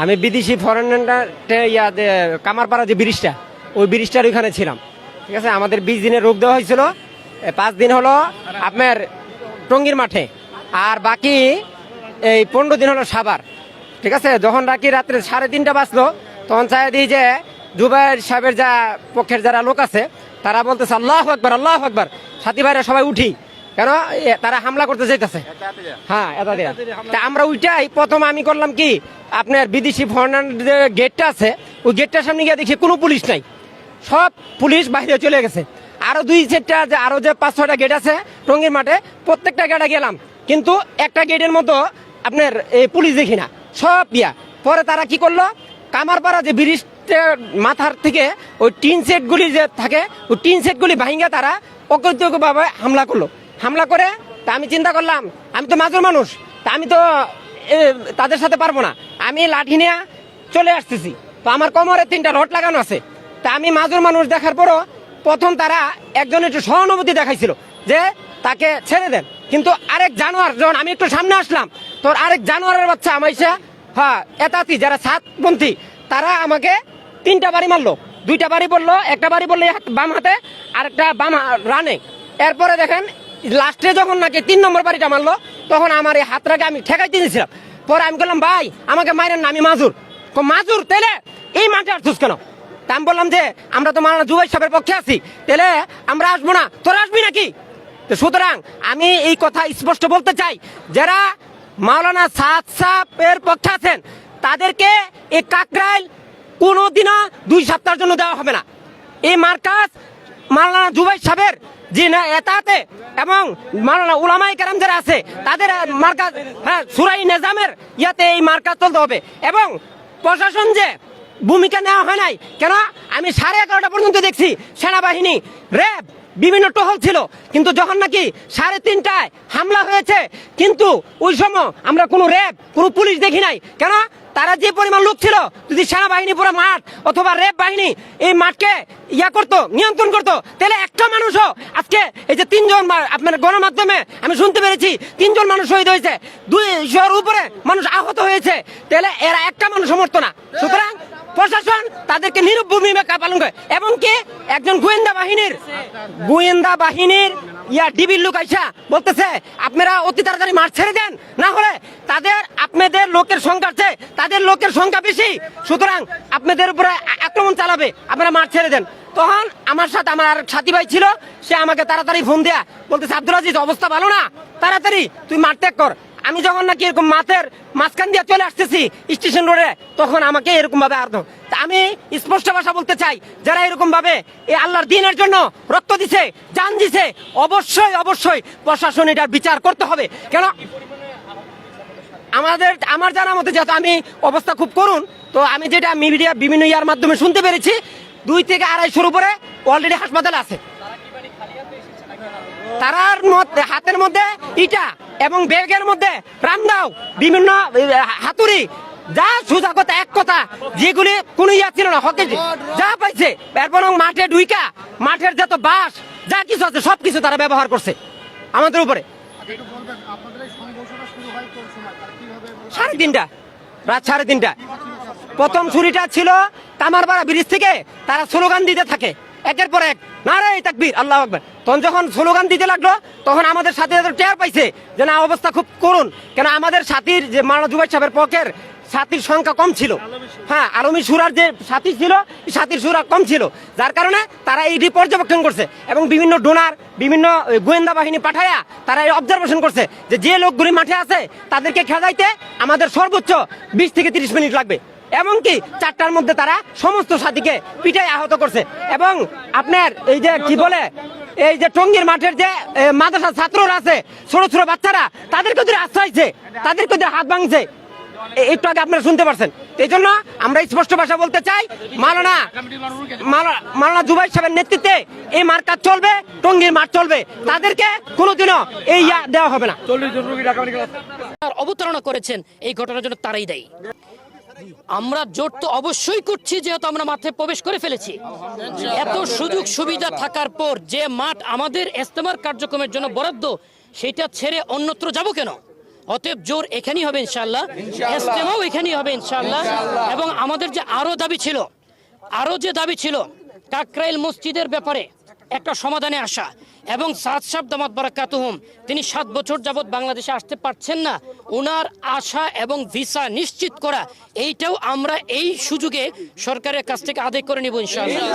আমি বিদেশি ফরেনার ইয়া কামারপাড়া যে ব্রিজটা, ওই ব্রিজটার ওইখানে ছিলাম। ঠিক আছে? আমাদের বিশ দিনের রোগ দেওয়া হয়েছিল। পাঁচ দিন হলো আপনার টঙ্গির মাঠে। আর বাকি এই পনেরো দিন হলো সাবার ঠিক আছে? যখন রাখি রাত্রে সাড়ে তিনটা বাজলো, তখন চাই দিই যে জুবাইর সাহেবের যা, পক্ষের যারা লোক আছে, তারা বলতেছে, আল্লাহ আকবর আল্লাহ আকবর। সাথী ভাইরা সবাই উঠি। কেন? তারা হামলা করতে চাইতেছে হ্যাঁ এটা দিয়া তা আমরা ওইটাই প্রথম আমি করলাম কি আপনার বিদেশি ফরেনার গেটটা আছে ওই গেটটার সামনে গিয়ে দেখি কোনো পুলিশ নাই। সব পুলিশ বাইরে চলে গেছে। আরও দুই চারটা যে আরও যে পাঁচ ছয়টা গেট আছে রঙের মাঠে প্রত্যেকটা গেটে গেলাম। কিন্তু একটা গেটের মতো আপনার এই পুলিশ দেখি না। সব ইয়া পরে তারা কি করল? কামারপাড়া যে ব্রিজটা মাথার থেকে ওই টিন সেটগুলি যে থাকে ওই টিন সেটগুলি ভাঙ্গা তারা অকৃতজ্ঞভাবে হামলা করল। হামলা করে, তা আমি চিন্তা করলাম, আমি তো মাজুর মানুষ, তা আমি তো তাদের সাথে পারব না। আমি লাঠি নিয়ে চলে আসতেছি। তো আমার কোমরে তিনটা রড লাগানো আছে। তা আমি মাজুর মানুষ দেখার পরও প্রথম তারা একজন একটু সহানুভূতি দেখাইছিল যে তাকে ছেড়ে দেন। কিন্তু আরেক জানোয়ার, যখন আমি একটু সামনে আসলাম, তোর আরেক জানোয়ারের বাচ্চা আমাইসা হ্যাঁ এতাতি, যারা সাতপন্থী, তারা আমাকে তিনটা বাড়ি মারলো। দুইটা বাড়ি পড়ল একটা বাড়ি পড়ল বাম হাতে আর একটা বাম রানে। এরপরে দেখেন লাস্টে যখন নাকি তিন নম্বর বাড়িটা মারলো, তখন আমার এই হাতটাকে আমি ঠেকাইতে দিয়েছিলাম পরে আমি বললাম, ভাই, আমাকে মারেন নামি মাজুর। মাজুর? তেলে? এই মাঠে আসছিস কেন? তা আমি বললাম যে, আমরা তো মারানা জুবাই সাহেবের পক্ষে আছি। তেলে, আমরা আসব না। তোরা আসবি নাকি? তো সুতরাং আমি এই কথা স্পষ্ট বলতে চাই, যারা মাওলানা সাদ সাহেবের পক্ষে আছেন, তাদেরকে এই কাকরাইল কোনোদিনও দুই সপ্তাহের জন্য দেওয়া হবে না। এই মার্কাজ মাওলানা জুবাই সাহেবের যে না এতাতে এবং মাওলানা উলামাই কেরাম যারা আছে, তাদের মার্কাজ হ্যাঁ সুরাই নিজামের ইয়াতে এই মার্কাজ চলতে হবে। এবং প্রশাসন যে ভূমিকা নেওয়া হয় নাই কেন আমি সাড়ে এগারোটা পর্যন্ত দেখছি সেনাবাহিনী, র্যাব, বিভিন্ন টহল ছিল, কিন্তু যখন নাকি সাড়ে তিনটায় হামলা হয়েছে, কিন্তু ওই সময় আমরা কোনো র্যাব, কোনো পুলিশ দেখি নাই। কেন তারা যে পরিমাণ লোক ছিল, যদি সেনাবাহিনী পুরো মাঠ অথবা রেপ বাহিনী এই মাঠকে ইয়া করতো, নিয়ন্ত্রণ করতো, তাহলে একটা মানুষও আজকে এই যে তিনজন আপনার গণমাধ্যমে আমি শুনতে পেরেছি, তিনজন মানুষ শহীদ হয়েছে দুই শহর উপরে মানুষ আহত হয়েছে, তাহলে এরা একটা মানুষ সমর্থ না। সুতরাং প্রশাসন তাদেরকে নিরূপ ভূমিকা পালন করে। এবং কি? একজন গোয়েন্দা বাহিনীর। গোয়েন্দা বাহিনীর ইয়া ডিবির লোক আইসা বলতেছে, আপনারা অতি তাড়াতাড়ি মাঠ ছেড়ে দেন, না হলে তাদের, আপনাদের লোকের সংখ্যা আছে, তাদের লোকের সংখ্যা বেশি। সুতরাং আপনাদের উপরে আক্রমণ চালাবে, আপনারা মাঠ ছেড়ে দেন। তখন আমার সাথে আমার আর সাথী ভাই ছিল, সে আমাকে তাড়াতাড়ি ফোন দেয়া, বলতেছে, আব্দুল আজিজ, অবস্থা ভালো না? তাড়াতাড়ি, তুই মাঠ ত্যাগ কর। আমি যখন নাকি এরকম মাথের মাঝখান দিয়ে চলে আসতেছি স্টেশন রোডে, তখন আমাকে এরকম ভাবে আর্ধ আমি স্পষ্ট ভাষা বলতে চাই, যারা এরকম ভাবে এই আল্লাহর দিনের জন্য রক্ত দিছে, জান দিছে, অবশ্যই অবশ্যই প্রশাসন এটার বিচার করতে হবে। কেন? আমাদের, আমার জানা মতে যেহেতু আমি অবস্থা খুব করুন তো আমি যেটা মিডিয়া বিভিন্ন ইয়ার মাধ্যমে শুনতে পেরেছি, দুই থেকে আড়াইশোর উপরে অলরেডি হাসপাতালে আছে। তারার মধ্যে, হাতের মধ্যে ইটা এবং ব্যাগের মধ্যে রামদাও বিভিন্ন হাতুড়ি, যা সোজা কথা এক কথা, যেগুলি কোনো ইয়া ছিল না হকে যা পাইছে, এরপর মাঠে ডুইকা মাঠের যত বাস যা কিছু আছে, সব কিছু তারা ব্যবহার করছে আমাদের উপরে। সাড়ে তিনটা, রাত সাড়ে তিনটা। প্রথম ছুরিটা ছিল কামারপাড়া ব্রিজ থেকে, তারা স্লোগান দিতে থাকে। একের পর এক। নারে তাকবীর, আল্লাহ আকবর। তখন যখন স্লোগান দিতে লাগল, তখন আমাদের সাথে টের পাইছে যে না, অবস্থা খুব করুন কেন আমাদের সাথীর যে মাওলানা জুবাই সাহেবের পক্ষের সাথীর সংখ্যা কম ছিল। হ্যাঁ আলমী সুরার যে সাথী ছিল সাথীর সুরা কম ছিল। যার কারণে তারা এইটি পর্যবেক্ষণ করছে এবং বিভিন্ন ডোনার, বিভিন্ন গোয়েন্দা বাহিনী পাঠায়া তারা এই অবজারভেশন করছে যে যে লোকগুলি মাঠে আছে, তাদেরকে খেলাইতে আমাদের সর্বোচ্চ বিশ থেকে তিরিশ মিনিট লাগবে। এমনকি চারটার মধ্যে তারা সমস্ত সাথীকে পিটাই আহত করছে। এবং আপনার এই যে কি বলে এই যে টঙ্গীর মাঠের যে এ, মাদ্রাসা ছাত্ররা আছে ছোট ছোট বাচ্চারা তাদেরকে ওদের আশ্রয়ছে তাদেরকে ওদের হাত ভাঙছে। একটু আগে আপনারা শুনতে পারছেন। এই জন্য আমরা স্পষ্ট ভাষা বলতে চাই মালানা মালানা জুবাই সাহেবের নেতৃত্বে এই মার্কাজ চলবে টঙ্গীর মাঠ চলবে। তাদেরকে কোনোদিনও এই দেওয়া হবে না। অবতারণা করেছেন এই ঘটনার জন্য তারাই দায়ী। আমরা জোট তো অবশ্যই করছি যেহেতু আমরা মাঠে প্রবেশ করে ফেলেছি। এত সুযোগ সুবিধা থাকার পর যে মাঠ আমাদের ইস্তেমার কার্যক্রমের জন্য বরাদ্দ সেটা ছেড়ে অন্যত্র যাব কেন? অতএব জোর এখানেই হবে ইনশাল্লাহ ইস্তেমাও এখানেই হবে ইনশাল্লাহ এবং আমাদের যে আরও দাবি ছিল আরও যে দাবি ছিল কাকরাইল মসজিদের ব্যাপারে একটা সমাধানে আসা এবং সাত সাব দামাত বারাকাতুহুম, তিনি সাত বছর যাবৎ বাংলাদেশে আসতে পারছেন না। ওনার আশা এবং ভিসা নিশ্চিত করা, এইটাও আমরা এই সুযোগে সরকারের কাছ থেকে আদায় করে নিব ইনশাআল্লাহ।